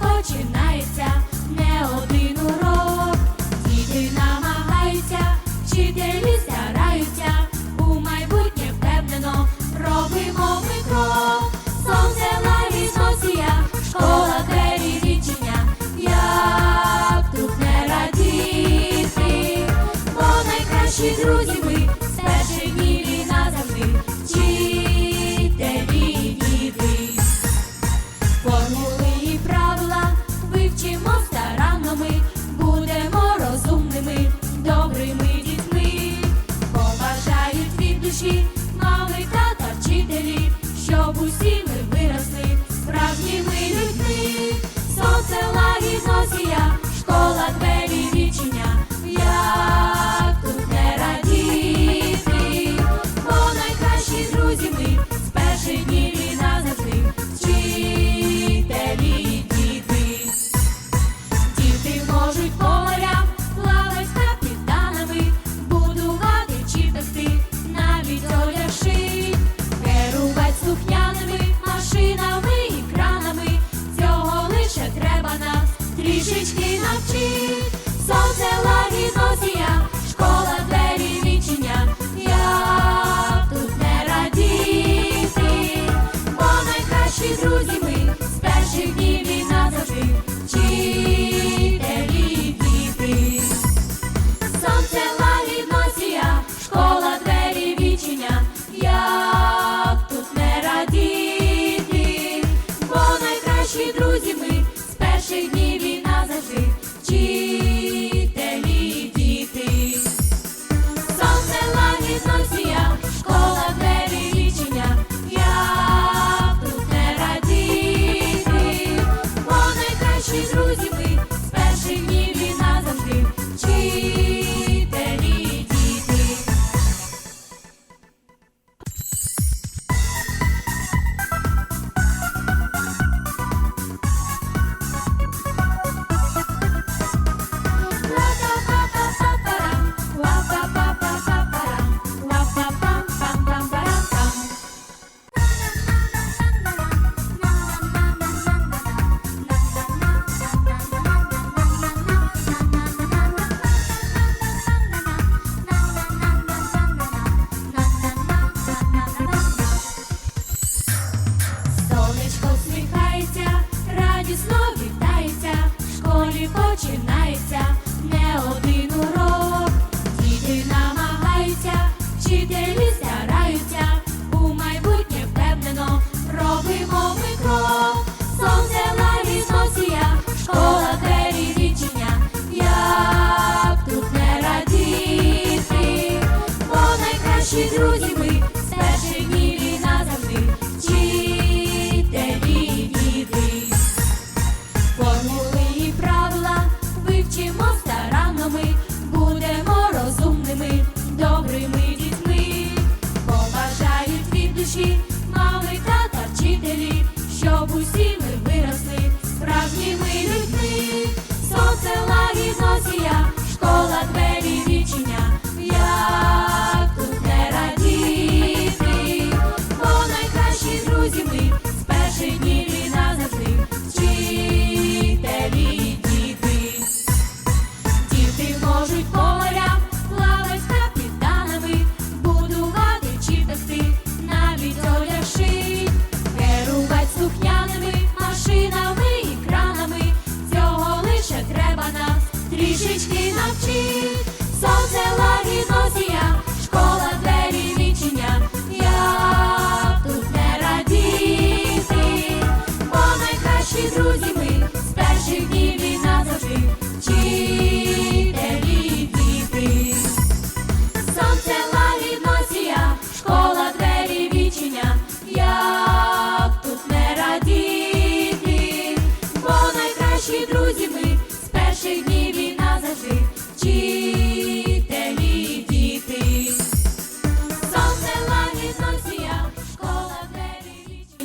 починається не один урок. Діти намагаються, вчителі стараються, у майбутнє впевнено робимо ми крок. Сонце ларіносія, школа двері відчиня, як тут не радіти, бо найкращі друзі. Ті Бо друзі ми You.